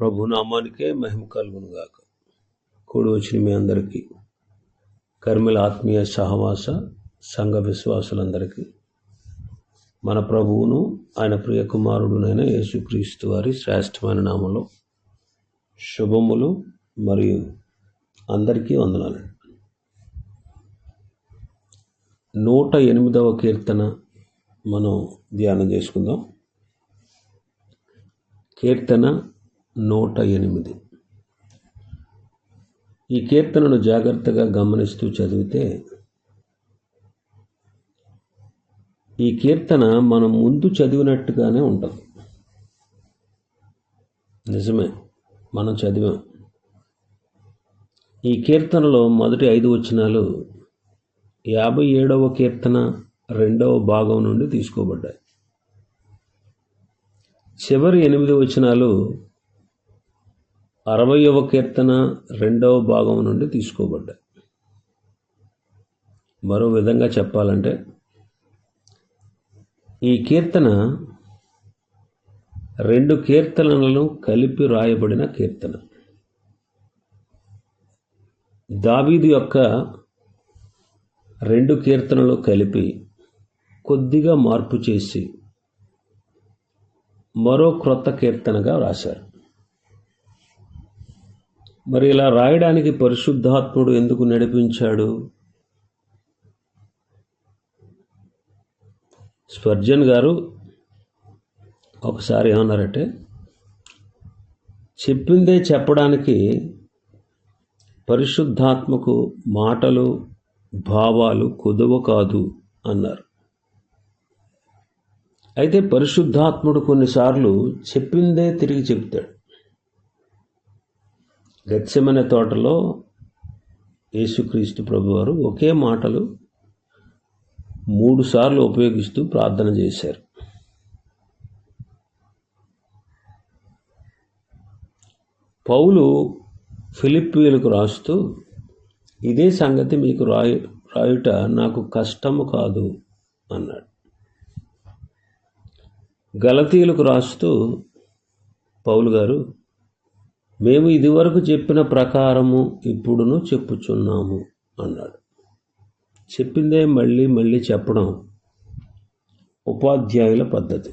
ప్రభు నామానికే మహిమ కలుగునుగాక. కూడి వచ్చిన మీ అందరికీ కర్మిల ఆత్మీయ సహవాస సంఘ విశ్వాసులందరికీ మన ప్రభువును ఆయన ప్రియ కుమారుడునైన యేసుక్రీస్తు వారి శ్రేష్టమైన నామంలో శుభములు మరియు అందరికీ వందనాలు. నూట ఎనిమిదవ కీర్తన మనం ధ్యానం చేసుకుందాం. కీర్తన నూట ఎనిమిది. ఈ కీర్తనను జాగ్రత్తగా గమనిస్తూ చదివితే ఈ కీర్తన మనం ముందు చదివినట్టుగానే ఉంటుంది నిజమే మనం చదివాం. ఈ కీర్తనలో మొదటి ఐదు వచనాలు యాభై ఏడవ కీర్తన రెండవ భాగం నుండి తీసుకోబడ్డాయి. చివరి ఎనిమిది వచనాలు అరవయవ కీర్తన రెండవ భాగం నుండి తీసుకోబడ్డాయి. మరో విధంగా చెప్పాలంటే ఈ కీర్తన రెండు కీర్తనలను కలిపి రాయబడిన కీర్తన. దావీదు యొక్క రెండు కీర్తనలు కలిపి కొద్దిగా మార్పు చేసి మరో క్రొత్త కీర్తనగా రాశారు. మరి ఇలా రాయడానికి పరిశుద్ధాత్ముడు ఎందుకు నడిపించాడు? స్పర్జన్ గారు ఒకసారి ఏమన్నారంటే చెప్పిందే చెప్పడానికి పరిశుద్ధాత్మకు మాటలు భావాలు కుదువ కాదు అన్నారు. అయితే పరిశుద్ధాత్ముడు కొన్నిసార్లు చెప్పిందే తిరిగి చెప్తాడు గచ్చమనే తోటలో యేసుక్రీస్తు ప్రభువారు ఒకే మాటలు మూడుసార్లు ఉపయోగిస్తూ ప్రార్థన చేశారు. పౌలు ఫిలిప్పీలకు రాస్తూ ఇదే సంగతి మీకు రాయు రాయుట నాకు కష్టము కాదు అన్నాడు. గలతీయులకు రాస్తూ పౌలు గారు మేము ఇదివరకు చెప్పిన ప్రకారము ఇప్పుడును చెప్పుచున్నాము అన్నాడు. చెప్పిందే మళ్ళీ మళ్ళీ చెప్పడం ఉపాధ్యాయుల పద్ధతి.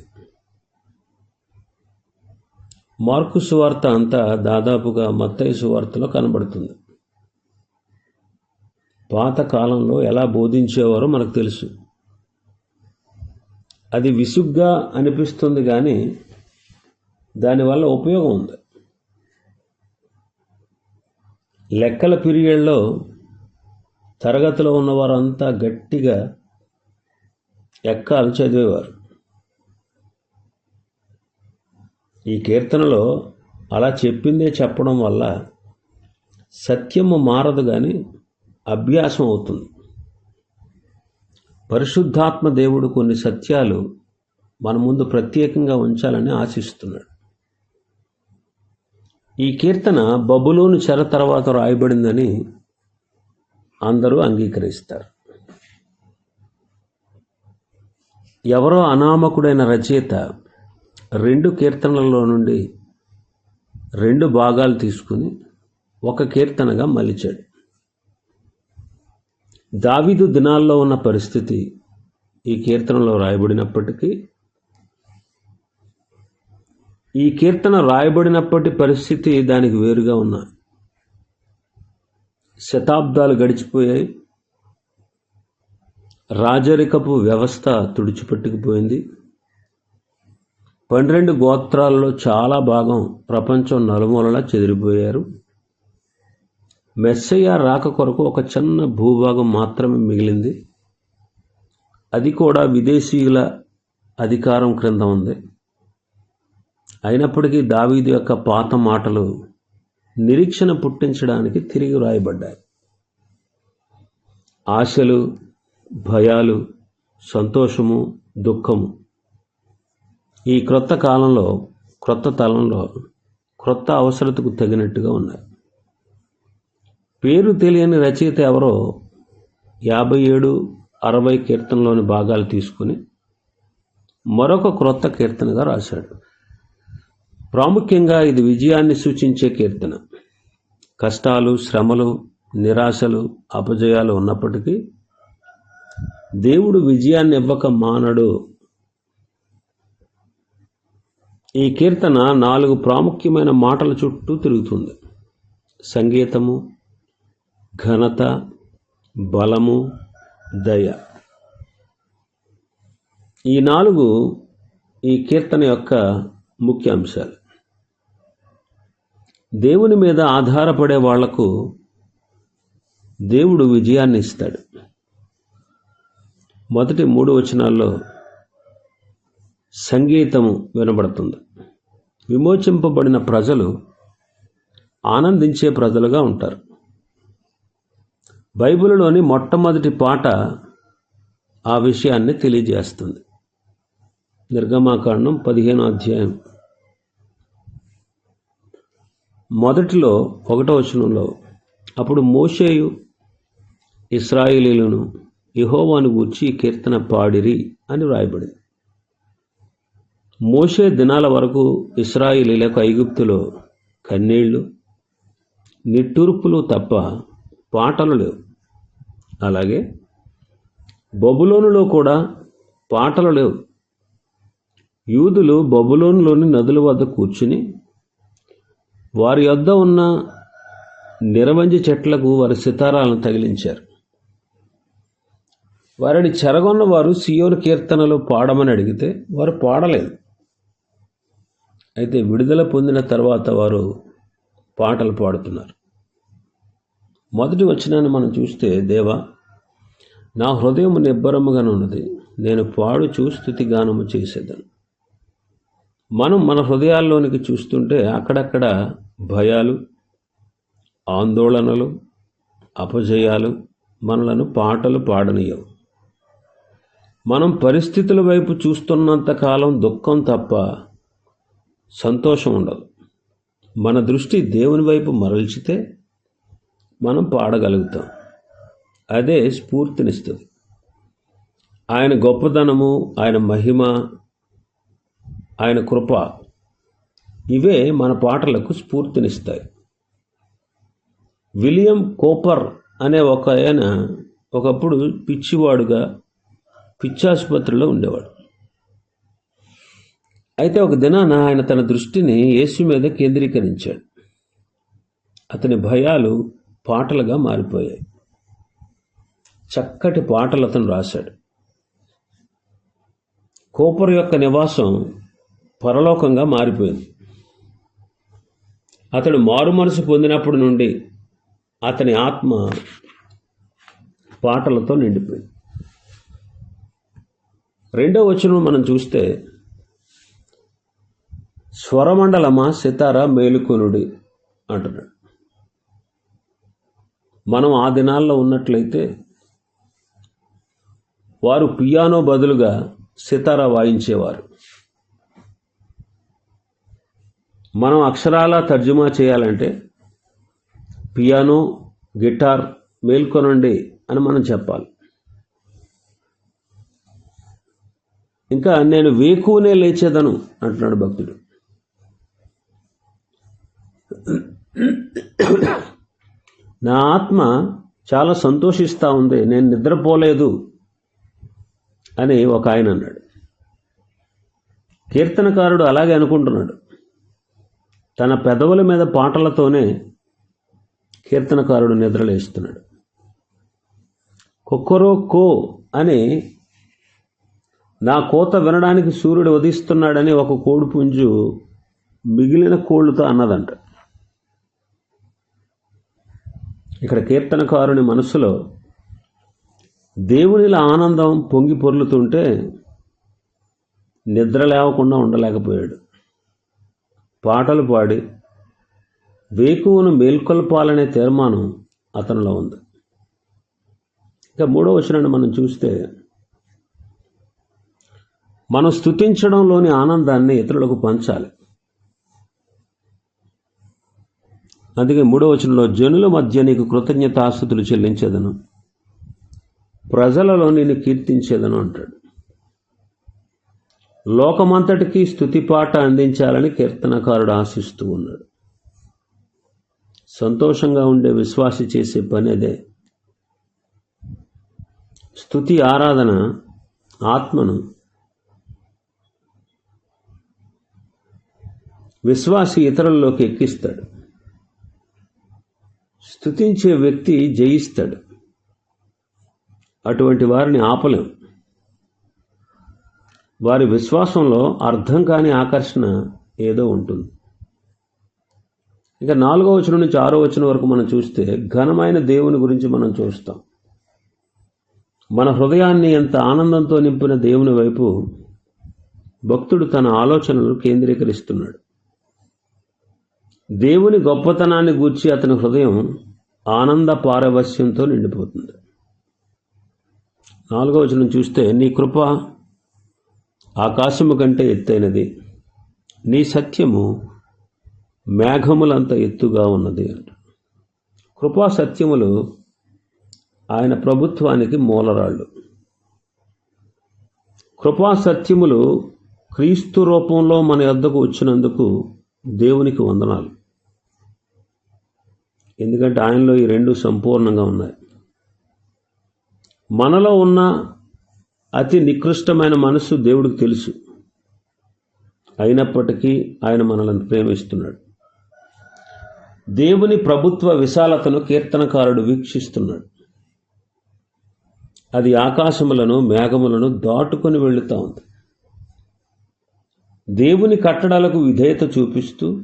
మార్కు సువార్త అంతా దాదాపుగా మత్తయ్య సువార్తలో కనబడుతుంది. పాత కాలంలో ఎలా బోధించేవారో మనకు తెలుసు. అది విసుగ్గా అనిపిస్తుంది కానీ దానివల్ల ఉపయోగం ఉంది. లెక్కల పీరియడ్లో తరగతిలో ఉన్నవారంతా గట్టిగా ఎక్కాలు చదివేవారు. ఈ కీర్తనలో అలా చెప్పిందే చెప్పడం వల్ల సత్యము మారదు కానీ అభ్యాసం అవుతుంది. పరిశుద్ధాత్మ దేవుడు కొన్ని సత్యాలు మన ముందు ప్రత్యేకంగా ఉంచాలని ఆశిస్తున్నాడు. ఈ కీర్తన బబులోను చెర తర్వాత రాయబడిందని అందరూ అంగీకరిస్తారు. ఎవరో అనామకుడైన రచయిత రెండు కీర్తనలలో నుండి రెండు భాగాలు తీసుకుని ఒక కీర్తనగా మలిచాడు. దావిదు దినాల్లో ఉన్న పరిస్థితి ఈ కీర్తనలో రాయబడినప్పటికీ ఈ కీర్తన రాయబడినప్పటి పరిస్థితి దానికి వేరుగా ఉన్న. శతాబ్దాలు గడిచిపోయాయి. రాజరికపు వ్యవస్థ తుడిచిపెట్టుకుపోయింది. పన్నెండు గోత్రాల్లో చాలా భాగం ప్రపంచం నలుమూలలా చెదిరిపోయారు. మెస్సయ్య రాక కొరకు ఒక చిన్న భూభాగం మాత్రమే మిగిలింది. అది కూడా విదేశీయుల అధికారం క్రింద ఉంది. అయినప్పటికీ దావీదు యొక్క పాత మాటలు నిరీక్షణ పుట్టించడానికి తిరిగి వ్రాయబడ్డాయి. ఆశలు భయాలు సంతోషము దుఃఖము. ఈ క్రొత్త కాలంలో క్రొత్త తలంలో క్రొత్త అవసరతకు తగినట్టుగా ఉన్నాయి. పేరు తెలియని రచయిత ఎవరో యాభై ఏడు అరవై కీర్తనలోని భాగాలు తీసుకుని మరొక క్రొత్త కీర్తనగా రాశాడు. ప్రాముఖ్యంగా ఇది విజయాన్ని సూచించే కీర్తన. కష్టాలు శ్రమలు నిరాశలు అపజయాలు ఉన్నప్పటికీ దేవుడు విజయాన్ని ఇవ్వక మానడు. ఈ కీర్తన నాలుగు ప్రాముఖ్యమైన మాటల చుట్టూ తిరుగుతుంది. సంగీతము ఘనత బలము దయ. ఈ నాలుగు ఈ కీర్తన యొక్క ముఖ్య అంశాలు దేవుని మీద ఆధారపడే వాళ్ళకు దేవుడు విజయాన్ని ఇస్తాడు. మొదటి మూడు వచనాల్లో సంగీతము వినబడుతుంది. విమోచింపబడిన ప్రజలు ఆనందించే ప్రజలుగా ఉంటారు. బైబిల్లోని మొట్టమొదటి పాట ఆ విషయాన్ని తెలియజేస్తుంది. నిర్గమాకాండం పదిహేనో అధ్యాయం. మొదటిలో ఒకటో వచనంలో అప్పుడు మోషేయు ఇస్రాయిలీలను యహోవాను గూర్చి కీర్తన పాడిరి అని వ్రాయబడింది. మోషే దినాల వరకు ఇస్రాయిలీలకు ఐగుప్తులో కన్నీళ్ళు నిట్టూర్పులు తప్ప పాటలు లేవు. అలాగే బొబులోనులో కూడా పాటలు లేవు. యూదులు బొబులోనులోని నదుల వద్ద కూర్చుని వారి వద్ద ఉన్న నిరవంజి చెట్లకు వారి సితారాలను తగిలించారు. వారిని చెరగొన్న వారు సియోను కీర్తనలు పాడమని అడిగితే వారు పాడలేదు. అయితే విడుదల పొందిన తర్వాత వారు పాటలు పాడుతున్నారు. మొదటి వచనాన్ని మనం చూస్తే దేవా నా హృదయం నిబ్బరముగానున్నది నేను పాడుచూ స్థుతిగానము చేసేదాను. మనం మన హృదయాల్లోనికి చూస్తుంటే అక్కడక్కడ భయాలు ఆందోళనలు అపజయాలు మనలను పాటలు పాడనీయవు. మనం పరిస్థితుల వైపు చూస్తున్నంత కాలం దుఃఖం తప్ప సంతోషం ఉండదు. మన దృష్టి దేవుని వైపు మరల్చితే మనం పాడగలుగుతాం. అదే స్ఫూర్తినిస్తుంది. ఆయన గొప్పతనము ఆయన మహిమ ఆయన కృప. ఇవే మన పాటలకు స్ఫూర్తినిస్తాయి. విలియం కోపర్ అనే ఒక ఆయన ఒకప్పుడు పిచ్చివాడుగా పిచ్చాసుపత్రిలో ఉండేవాడు. అయితే ఒక దినాన ఆయన తన దృష్టిని యేసు మీద కేంద్రీకరించాడు. అతని భయాలు పాటలుగా మారిపోయాయి. చక్కటి పాటలు అతను రాశాడు. కోపర్ యొక్క నివాసం పరలోకంగా మారిపోయింది. అతడు మారు మనసు పొందినప్పటి నుండి అతని ఆత్మ పాటలతో నిండిపోయింది. రెండో వచనం మనం చూస్తే స్వరమండలమా సితార మేలుకొనుడి అంటున్నాడు. మనం ఆ దినాల్లో ఉన్నట్లయితే వారు పియానో బదులుగా సితార వాయించేవారు. మనం అక్షరాల తర్జుమా చేయాలంటే పియానో గిటార్ మేల్కొనండి అని మనం చెప్పాలి. ఇంకా నేను వేకువనే లేచేదను అంటున్నాడు భక్తుడు. నా ఆత్మ చాలా సంతోషిస్తూ ఉంది నేను నిద్రపోలేదు అని ఒక ఆయన అన్నాడు. కీర్తనకారుడు అలాగే అనుకుంటున్నాడు. తన పెదవుల మీద పాటలతోనే కీర్తనకారుడు నిద్రలేస్తున్నాడు. కొక్కరో కో అని నా కోత వినడానికి సూర్యుడు ఉదయిస్తున్నాడని ఒక కోడి పుంజు మిగిలిన కోళ్ళుతో అన్నదంట. ఇక్కడ కీర్తనకారుని మనసులో దేవునిల ఆనందం పొంగి పొర్లుతుంటే నిద్ర లేవకుండా ఉండలేకపోయాడు. పాటలు పాడి వేకువును మేల్కొల్పాలనే తీర్మానం అతనిలో ఉంది. ఇక మూడో వచనాన్ని మనం చూస్తే మనం స్థుతించడంలోని ఆనందాన్ని ఇతరులకు పంచాలి. అందుకే మూడో వచనంలో జనుల మధ్య నీకు కృతజ్ఞతాస్థుతులు చెల్లించేదను ప్రజలలో నేను కీర్తించేదను అంటాడు. లోకమంతటికి స్థుతిపాట అందించాలని కీర్తనకారుడు ఆశిస్తూ ఉన్నాడు. సంతోషంగా ఉండే విశ్వాసి చేసే పని అదే. స్థుతి ఆరాధన ఆత్మను విశ్వాసి ఇతరుల్లోకి ఎక్కిస్తాడు. స్థుతించే వ్యక్తి జయిస్తాడు. అటువంటి వారిని ఆపలేం. వారి విశ్వాసంలో అర్థం కాని ఆకర్షణ ఏదో ఉంటుంది. ఇక నాలుగో వచనం నుంచి ఆరో వచనం వరకు మనం చూస్తే ఘనమైన దేవుని గురించి మనం చూస్తాం. మన హృదయాన్ని ఎంత ఆనందంతో నింపిన దేవుని వైపు భక్తుడు తన ఆలోచనలు కేంద్రీకరిస్తున్నాడు. దేవుని గొప్పతనాన్ని గూర్చి అతని హృదయం ఆనంద పారవస్యంతో నిండిపోతుంది. నాలుగో వచనం చూస్తే నీ కృప ఆకాశము కంటే ఎత్తైనది. నీ సత్యము మేఘములంత ఎత్తుగా ఉన్నది అంట. కృపా సత్యములు ఆయన ప్రభుత్వానికి మూలరాళ్ళు. కృపా సత్యములు క్రీస్తు రూపంలో మన యొద్దకు వచ్చినందుకు దేవునికి వందనాలు. ఎందుకంటే ఆయనలో ఈ రెండు సంపూర్ణంగా ఉన్నాయి. మనలో ఉన్న అతి నికృష్టమైన మనస్సు దేవుడికి తెలుసు. అయినప్పటికీ ఆయన మనల్ని ప్రేమిస్తున్నాడు. దేవుని ప్రభుత్వ విశాలతను కీర్తనకారుడు వీక్షిస్తున్నాడు. అది ఆకాశములను మేఘములను దాటుకొని వెళుతూ ఉంది. దేవుని కట్టడాలకు విధేయత చూపిస్తూ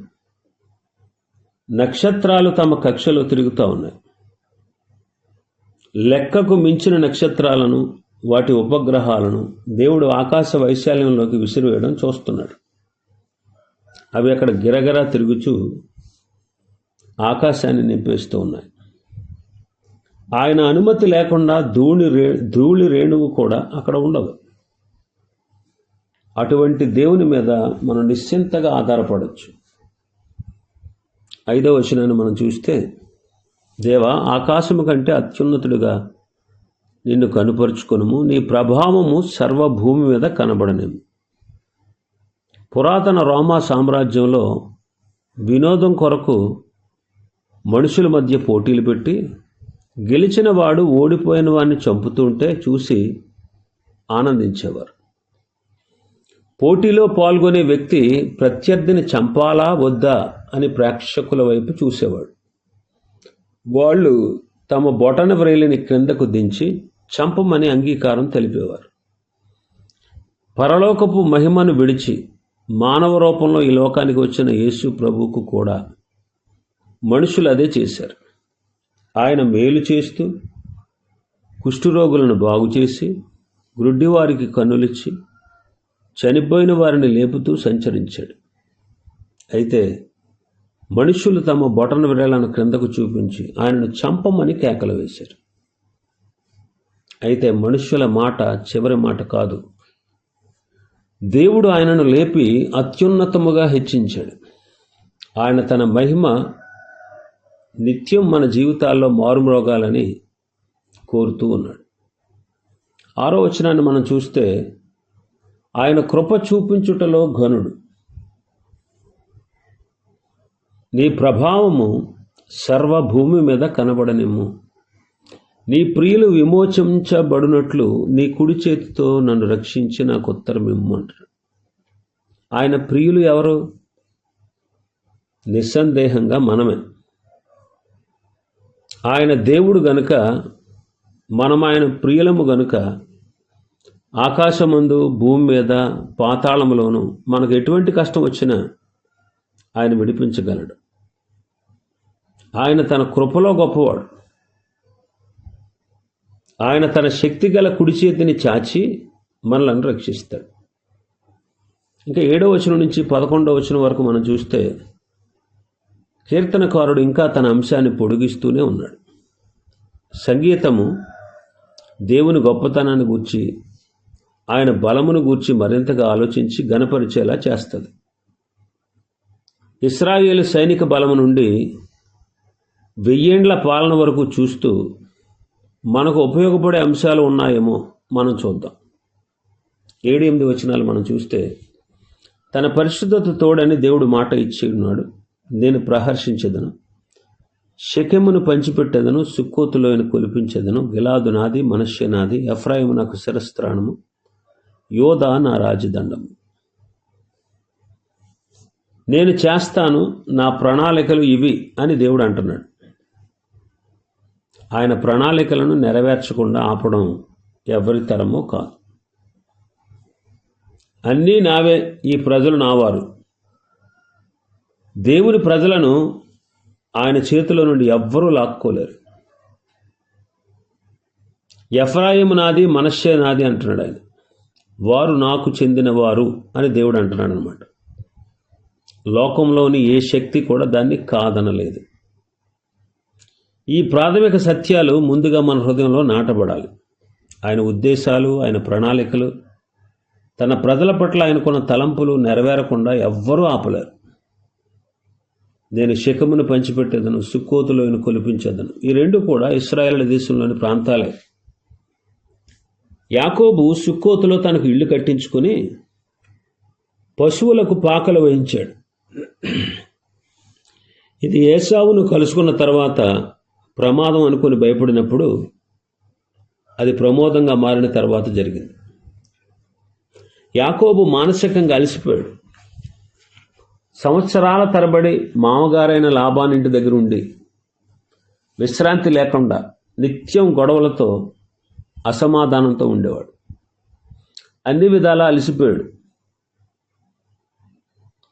నక్షత్రాలు తమ కక్షలో తిరుగుతూ ఉన్నాయి. లెక్కకు మించిన నక్షత్రాలను వాటి ఉపగ్రహాలను దేవుడు ఆకాశ వైశాల్యంలోకి విసిరివేయడం చూస్తున్నాడు. అవి అక్కడ గిరగిరా తిరుగుచూ ఆకాశాన్ని నింపేస్తూ ఉన్నాయి. ఆయన అనుమతి లేకుండా ధూళి రే ధూళి రేణువు కూడా అక్కడ ఉండదు. అటువంటి దేవుని మీద మనం నిశ్చింతగా ఆధారపడవచ్చు ఐదవ వచనాన్ని మనం చూస్తే దేవ ఆకాశము కంటే అత్యున్నతుడిగా నిన్ను కనుపరుచుకొనుము. నీ ప్రభావము సర్వభూమి మీద కనబడనేము పురాతన రోమా సామ్రాజ్యంలో వినోదం కొరకు మనుషుల మధ్య పోటీలు పెట్టి గెలిచిన వాడు ఓడిపోయిన వాడిని చంపుతుంటే చూసి ఆనందించేవారు. పోటీలో పాల్గొనే వ్యక్తి ప్రత్యర్థిని చంపాలా వద్దా అని ప్రేక్షకుల వైపు చూసేవాడు. వాళ్ళు తమ బొటన వ్రైలిని క్రిందకు దించి చంపమని అంగీకారం తెలిపేవారు. పరలోకపు మహిమను విడిచి మానవ రూపంలో ఈ లోకానికి వచ్చిన యేసు ప్రభువుకు కూడా మనుషులు అదే చేశారు. ఆయన మేలు చేస్తూ కుష్ఠరోగులను బాగు చేసి గ్రుడ్డివారికి కన్నులిచ్చి చనిపోయిన వారిని లేపుతూ సంచరించాడు. అయితే మనుషులు తమ బొటన విరలను క్రిందకు చూపించి ఆయనను చంపమని కేకలు వేశారు. అయితే మనుష్యుల మాట చివరి మాట కాదు. దేవుడు ఆయనను లేపి అత్యున్నతముగా హెచ్చించాడు. ఆయన తన మహిమ నిత్యం మన జీవితాల్లో మారుమ్రోగాలని కోరుతూ ఉన్నాడు. ఆరో వచనాన్ని మనం చూస్తే ఆయన కృప చూపించుటలో ఘనుడు. నీ ప్రభావము సర్వభూమి మీద కనబడనిమ్ము. నీ ప్రియులు విమోచించబడినట్లు నీ కుడి చేతితో నన్ను రక్షించి నాకు ఉత్తరం ఇమ్మంటాడు ఆయన ప్రియులు ఎవరు? నిస్సందేహంగా మనమే. ఆయన దేవుడు గనుక మనం ఆయన ప్రియులము గనుక ఆకాశమందు భూమి మీద పాతాళములోను మనకు ఎటువంటి కష్టం వచ్చినా ఆయన విడిపించగలడు. ఆయన తన కృపలో గొప్పవాడు. ఆయన తన శక్తి గల కుడి చేతిని చాచి మనలను రక్షిస్తాడు. ఇంకా ఏడో వచనం నుంచి పదకొండవ వచనం వరకు మనం చూస్తే కీర్తనకారుడు ఇంకా తన అంశాన్ని పొడిగిస్తూనే ఉన్నాడు. సంగీతము దేవుని గొప్పతనాన్ని గూర్చి ఆయన బలమును గూర్చి మరింతగా ఆలోచించి గనపరిచేలా చేస్తుంది. ఇస్రాయేల్ సైనిక బలము నుండి వెయ్యేండ్ల పాలన వరకు చూస్తూ మనకు ఉపయోగపడే అంశాలు ఉన్నాయేమో మనం చూద్దాం. ఏడు ఎనిమిది వచనాలు మనం చూస్తే తన పరిశుద్ధత తోడని దేవుడు మాట ఇచ్చి ఉన్నాడు. నేను ప్రహర్షించదను. శకెమును పంచిపెట్టేదను సుక్కోతులోని కొలిపించేదను. గిలాదు నాది మనుష్య నాది ఎఫ్రాయిము నాకు శిరస్త్రాణము. యోధా నా రాజదండము. నేను చేస్తాను నా ప్రణాళికలు ఇవి అని దేవుడు అంటున్నాడు. ఆయన ప్రణాళికలను నెరవేర్చకుండా ఆపడం ఎవరి తరమో కాదు. అన్నీ నావే ఈ ప్రజలు నావారు. దేవుని ప్రజలను ఆయన చేతిలో నుండి ఎవ్వరూ లాక్కోలేరు. ఎఫ్రాయిము నాది మనశ్శే నాది అంటున్నాడు ఆయన. వారు నాకు చెందినవారు అని దేవుడు అంటున్నాడు అనమాట లోకంలోని ఏ శక్తి కూడా దాన్ని కాదనలేదు. ఈ ప్రాథమిక సత్యాలు ముందుగా మన హృదయంలో నాటబడాలి. ఆయన ఉద్దేశాలు ఆయన ప్రణాళికలు తన ప్రజల పట్ల ఆయనకున్న తలంపులు నెరవేరకుండా ఎవ్వరూ ఆపలేరు. నేను శకమును పంచిపెట్టేదను సుక్కోతులోని కొలిపించేదను. ఈ రెండు కూడా ఇస్రాయేల్ దేశంలోని ప్రాంతాలే. యాకోబు సుక్కోతులో తనకు ఇల్లు కట్టించుకొని పశువులకు పాకలు వహించాడు ఇది ఏసావును కలుసుకున్న తర్వాత ప్రమాదం అనుకుని భయపడినప్పుడు అది ప్రమోదంగా మారిన తర్వాత జరిగింది. యాకోబు మానసికంగా అలసిపోయాడు. సంవత్సరాల తరబడి మామగారైన లాభానింటి దగ్గర ఉండి విశ్రాంతి లేకుండా నిత్యం గొడవలతో అసమాధానంతో ఉండేవాడు. అన్ని విధాలా అలసిపోయాడు.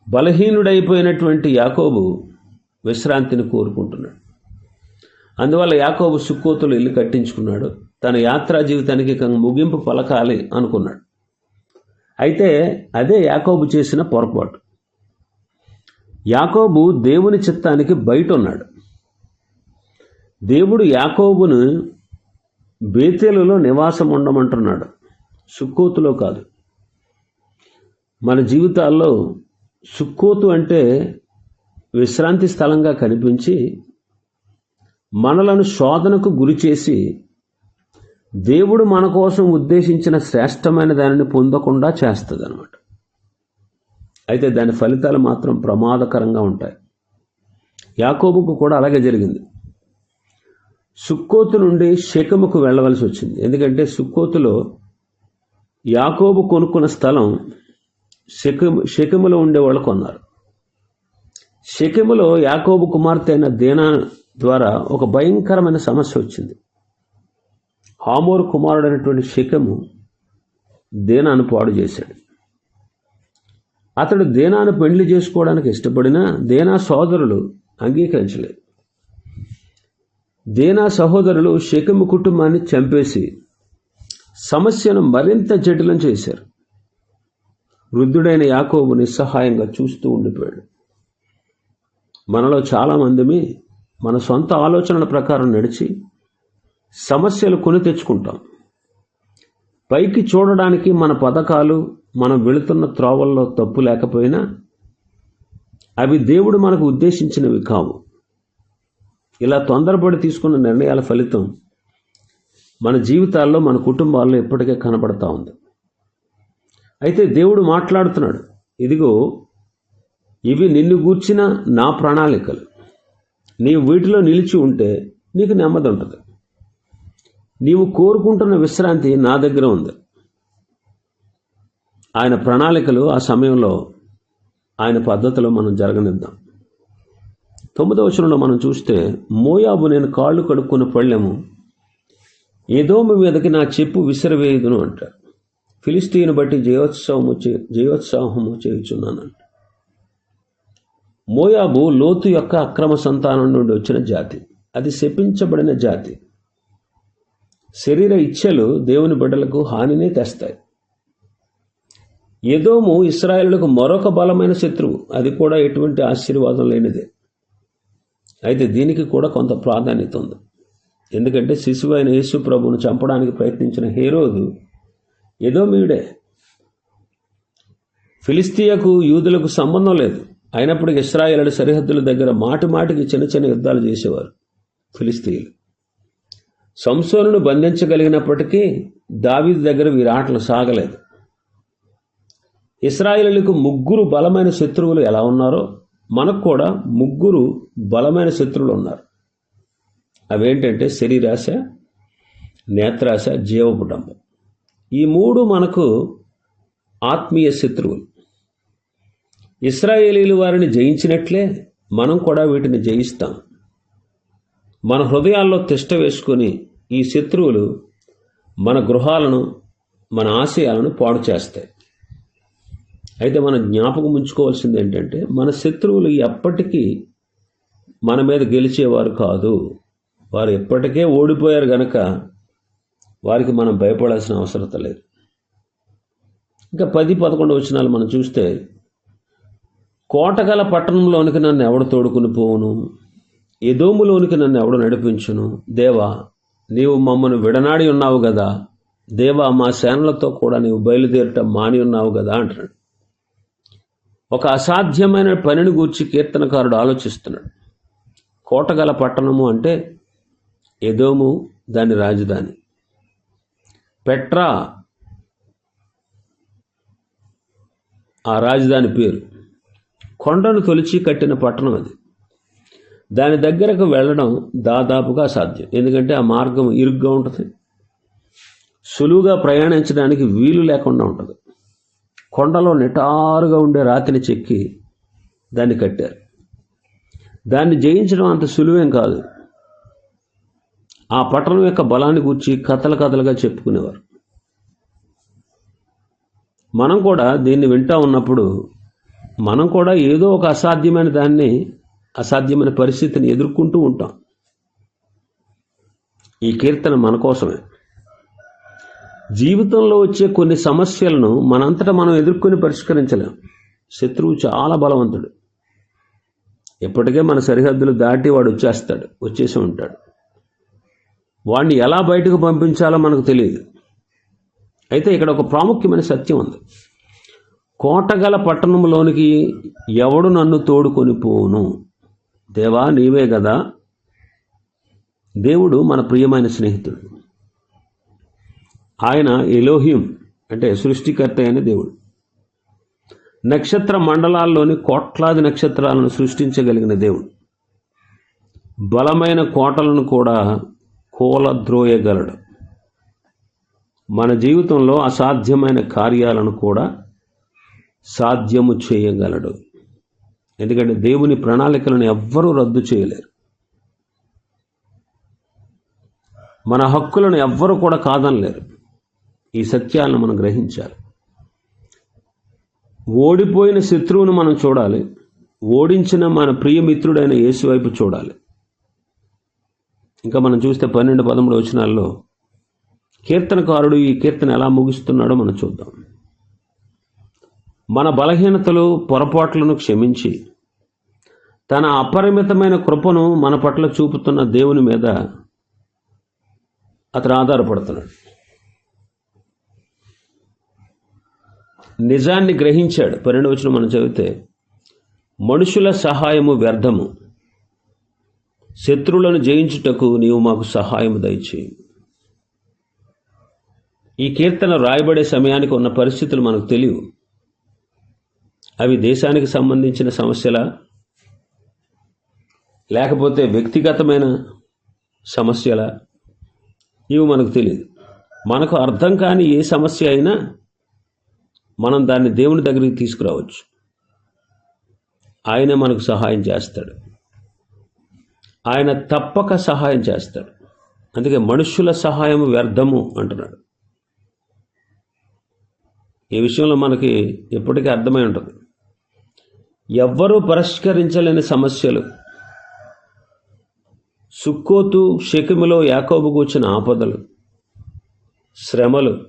బలహీనుడైపోయినటువంటి యాకోబు విశ్రాంతిని కోరుకుంటున్నాడు. అందువల్ల యాకోబు సుక్కోతులు ఇల్లు కట్టించుకున్నాడు. తన యాత్రా జీవితానికి ముగింపు పలకాలి అనుకున్నాడు. అయితే అదే యాకోబు చేసిన పొరపాటు. యాకోబు దేవుని చిత్తానికి బయట ఉన్నాడు దేవుడు యాకోబును బేతేలులో నివాసం ఉండమంటున్నాడు. సుక్కోతులో కాదు. మన జీవితాల్లో సుక్కోతు అంటే విశ్రాంతి స్థలంగా కనిపించి మనలను శోధనకు గురి చేసి దేవుడు మన కోసం ఉద్దేశించిన శ్రేష్టమైన దానిని పొందకుండా చేస్తుంది అనమాట అయితే దాని ఫలితాలు మాత్రం ప్రమాదకరంగా ఉంటాయి. యాకోబుకు కూడా అలాగే జరిగింది. సుక్కోతు నుండి శకముకు వెళ్ళవలసి వచ్చింది. ఎందుకంటే సుక్కోతులో యాకోబు కొనుక్కున్న స్థలం శకము శకములో ఉండేవాళ్ళు కొన్నారు. శకములో యాకోబు కుమార్తె అయిన దేనా ద్వారా ఒక భయంకరమైన సమస్య వచ్చింది. హామోరు కుమారుడైనటువంటి శకము దేనాను పాడు చేశాడు. అతడు దేనాను పెళ్ళి చేసుకోవడానికి ఇష్టపడినా దేనా సోదరులు అంగీకరించలేదు. దేనా సహోదరులు శకము కుటుంబాన్ని చంపేసి సమస్యను మరింత జటిలం చేశారు. వృద్ధుడైన యాకోబు నిస్సహాయంగా చూస్తూ ఉండిపోయాడు. మనలో చాలామందిమి మన సొంత ఆలోచనల ప్రకారం నడిచి సమస్యలు కొని తెచ్చుకుంటాం. పైకి చూడడానికి మన పథకాలు మనం వెళుతున్న త్రోవల్లో తప్పు లేకపోయినా అవి దేవుడు మనకు ఉద్దేశించినవి కావు. ఇలా తొందరపడి తీసుకున్న నిర్ణయాల ఫలితం మన జీవితాల్లో మన కుటుంబాల్లో ఎప్పటికే కనబడతా ఉంది. అయితే దేవుడు మాట్లాడుతున్నాడు ఇదిగో ఇవి నిన్ను గూర్చిన నా ప్రణాళికలు. నీవు వీటిలో నిలిచి ఉంటే నీకు నెమ్మది ఉంటుంది. నీవు కోరుకుంటున్న విశ్రాంతి నా దగ్గర ఉంది. ఆయన ప్రణాళికలు ఆ సమయంలో ఆయన పద్ధతిలో మనం జరగనిద్దాం. తొమ్మిదవ వచనంలో మనం చూస్తే మోయాబు నేను కాళ్ళు కడుక్కున్న పళ్ళెము ఏదోమ మీదకి నా చెప్పు విసిరవేయుదును అంటారు ఫిలిస్తీన్ బట్టి జయోత్సవము చే జయోత్సాహము చేయుచున్నానంట మోయాబు లోతు యొక్క అక్రమ సంతానం నుండి వచ్చిన జాతి. అది శపించబడిన జాతి. శరీర ఇచ్ఛలు దేవుని బిడ్డలకు హానినే తెస్తాయి. ఏదోము ఇస్రాయేలులకు మరొక బలమైన శత్రువు. అది కూడా ఎటువంటి ఆశీర్వాదం లేనిదే. అయితే దీనికి కూడా కొంత ప్రాధాన్యత ఉంది. ఎందుకంటే శిశువు అయిన యేసు ప్రభును చంపడానికి ప్రయత్నించిన హేరోదు ఏదో మీడే ఫిలిస్తీయకు యూదులకు సంబంధం లేదు. అయినప్పుడు ఇస్రాయేలు సరిహద్దుల దగ్గర మాటి మాటికి చిన్న చిన్న యుద్ధాలు చేసేవారు ఫిలిస్తీన్లు. సంసోనును బంధించగలిగినప్పటికీ దావీదు దగ్గర వీరి ఆటలు సాగలేదు. ఇస్రాయేలులకు ముగ్గురు బలమైన శత్రువులు ఎలా ఉన్నారో మనకు కూడా ముగ్గురు బలమైన శత్రువులు ఉన్నారు. అవేంటంటే శరీరాశ నేత్రాశ జీవపుటంబం ఈ మూడు మనకు ఆత్మీయ శత్రువులు. ఇస్రాయేలీలు వారిని జయించినట్లే మనం కూడా వీటిని జయిస్తాం. మన హృదయాల్లో తిష్ట వేసుకొని ఈ శత్రువులు మన గృహాలను మన ఆశయాలను పాడు చేస్తాయి. అయితే మనం జ్ఞాపకం ఉంచుకోవాల్సింది ఏంటంటే మన శత్రువులు ఎప్పటికీ మన మీద గెలిచేవారు కాదు. వారు ఎప్పటికే ఓడిపోయారు గనక వారికి మనం భయపడాల్సిన అవసరం లేదు. ఇంకా పది పదకొండు వచనాలు మనం చూస్తే కోటగల పట్టణంలోనికి నన్ను ఎవడు తోడుకుని పోవును? ఎదోములోనికి నన్ను ఎవడు నడిపించును? దేవా నీవు మమ్మను విడనాడి ఉన్నావు కదా దేవా మా సేనలతో కూడా నీవు బయలుదేరటం మాని ఉన్నావు కదా అంటున్నాడు. ఒక అసాధ్యమైన పనిని గూర్చి కీర్తనకారుడు ఆలోచిస్తున్నాడు. కోటగల పట్టణము అంటే ఎదోము దాని రాజధాని. పెట్రా ఆ రాజధాని పేరు. కొండను తొలిచి కట్టిన పట్టణం అది. దాని దగ్గరకు వెళ్ళడం దాదాపుగా సాధ్యం. ఎందుకంటే ఆ మార్గం ఇరుగ్గా ఉంటుంది. సులువుగా ప్రయాణించడానికి వీలు లేకుండా ఉంటుంది. కొండలో నిటారుగా ఉండే రాతిని చెక్కి దాన్ని కట్టారు. దాన్ని జయించడం అంత సులువేం కాదు. ఆ పట్టణం యొక్క బలాన్ని గురించి కథలు కథలుగా చెప్పుకునేవారు. మనం కూడా దీన్ని వింటా ఉన్నప్పుడు మనం కూడా ఏదో ఒక అసాధ్యమైన దాన్ని అసాధ్యమైన పరిస్థితిని ఎదుర్కొంటూ ఉంటాం. ఈ కీర్తన మన కోసమే. జీవితంలో వచ్చే కొన్ని సమస్యలను మనంతటా మనం ఎదుర్కొని పరిష్కరించలేం. శత్రువు చాలా బలవంతుడు. ఎప్పటికే మన సరిహద్దులు దాటి వాడు వచ్చేస్తాడు వచ్చేసి ఉంటాడు. వాడిని ఎలా బయటకు పంపించాలో మనకు తెలియదు. అయితే ఇక్కడ ఒక ప్రాముఖ్యమైన సత్యం ఉంది. కోటగల పట్టణంలోనికి ఎవడు నన్ను తోడుకొని పోను దేవా నీవే కదా దేవుడు మన ప్రియమైన స్నేహితుడు. ఆయన ఎలోహిం అంటే సృష్టికర్త అయిన దేవుడు. నక్షత్ర మండలాల్లోని కోట్లాది నక్షత్రాలను సృష్టించగలిగిన దేవుడు. బలమైన కోటలను కూడా కూలద్రోయగలడు. మన జీవితంలో అసాధ్యమైన కార్యాలను కూడా సాధ్యము చేయగలడు. ఎందుకంటే దేవుని ప్రణాళికలను ఎవ్వరూ రద్దు చేయలేరు. మన హక్కులను ఎవ్వరూ కూడా కాదనలేరు. ఈ సత్యాలను మనం గ్రహించాలి. ఓడిపోయిన శత్రువును మనం చూడాలి. ఓడించిన మన ప్రియమిత్రుడైన యేసు వైపు చూడాలి. ఇంకా మనం చూస్తే పన్నెండు పదమూడు వచనాల్లో కీర్తనకారుడు ఈ కీర్తన ఎలా ముగిస్తున్నాడో మనం చూద్దాం. మన బలహీనతలు పొరపాట్లను క్షమించి తన అపరిమితమైన కృపను మన పట్ల చూపుతున్న దేవుని మీద అతను ఆధారపడుతున్నాడు. నిజాన్ని గ్రహించాడు. పన్నెండు వచ్చిన మనం చదివితే మనుషుల సహాయము వ్యర్థము. శత్రువులను జయించుటకు నీవు మాకు సహాయము దయచేయి. ఈ కీర్తన రాయబడే సమయానికి ఉన్న పరిస్థితులు మనకు తెలియవు. అవి దేశానికి సంబంధించిన సమస్యల లేకపోతే వ్యక్తిగతమైన సమస్యల ఇవి మనకు తెలియదు. మనకు అర్థం కాని ఏ సమస్య అయినా మనం దాన్ని దేవుని దగ్గరికి తీసుకురావచ్చు. ఆయన మనకు సహాయం చేస్తాడు. ఆయన తప్పక సహాయం చేస్తాడు. అందుకే మనుష్యుల సహాయం వ్యర్థము అంటున్నాడు. ఈ విషయంలో మనకి ఎప్పటికీ అర్థమై ఉంటుంది. ఎవ్వరూ పరిష్కరించలేని సమస్యలు. సుక్కోతు షెకిములో యాకోబుకు వచ్చిన ఆపదలు శ్రమలు.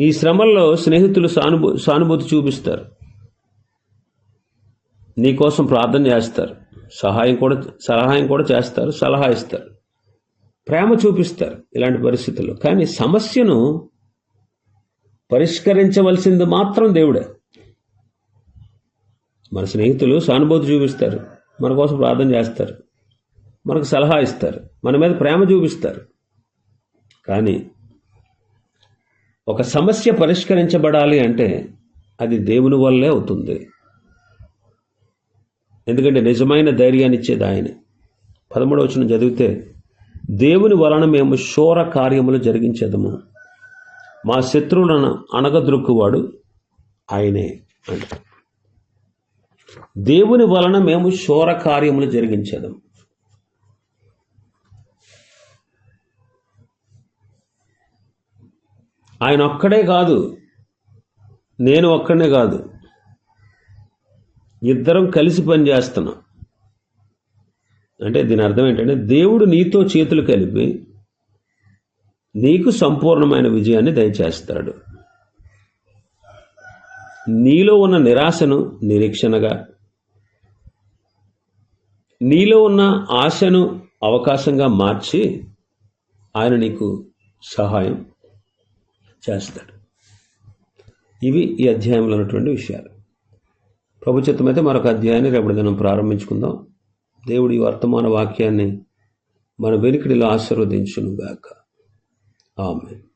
ఈ శ్రమల్లో స్నేహితులు సానుభూ సానుభూతి చూపిస్తారు. నీకోసం ప్రార్థన చేస్తారు. సహాయం కూడా సహాయం కూడా చేస్తారు సలహా ఇస్తారు. ప్రేమ చూపిస్తారు ఇలాంటి పరిస్థితుల్లో. కానీ సమస్యను పరిష్కరించవలసింది మాత్రం దేవుడే. మన స్నేహితులు సానుభూతి చూపిస్తారు. మన కోసం ప్రార్థన చేస్తారు. మనకు సలహా ఇస్తారు. మన మీద ప్రేమ చూపిస్తారు. కానీ ఒక సమస్య పరిష్కరించబడాలి అంటే అది దేవుని వల్లే అవుతుంది. ఎందుకంటే నిజమైన ధైర్యాన్ని ఇచ్చేది ఆయనే. పదమూడవచనం చదివితే దేవుని వలన మేము శోర కార్యములు జరిగించేదము. మా శత్రువులను అణగద్రొక్కువాడు ఆయనే అంట. దేవుని వలన మేము శోర కార్యములు జరిగించడం. ఆయన ఒక్కడే కాదు నేను ఒక్కడే కాదు ఇద్దరం కలిసి పనిచేస్తున్నాం. అంటే దీని అర్థం ఏంటంటే దేవుడు నీతో చేతులు కలిపి నీకు సంపూర్ణమైన విజయాన్ని దయచేస్తాడు. నీలో ఉన్న నిరాశను నిరీక్షణగా నీలో ఉన్న ఆశను అవకాశంగా మార్చి ఆయన నీకు సహాయం చేస్తాడు. ఇవి ఈ అధ్యాయంలో ఉన్నటువంటి విషయాలు. ప్రభుత్వం అయితే మరొక అధ్యాయాన్ని రేపటి దినం ప్రారంభించుకుందాం. దేవుడి వర్తమాన వాక్యాన్ని మన వెనుకడిలో ఆశీర్వదించునుగాక. Amen.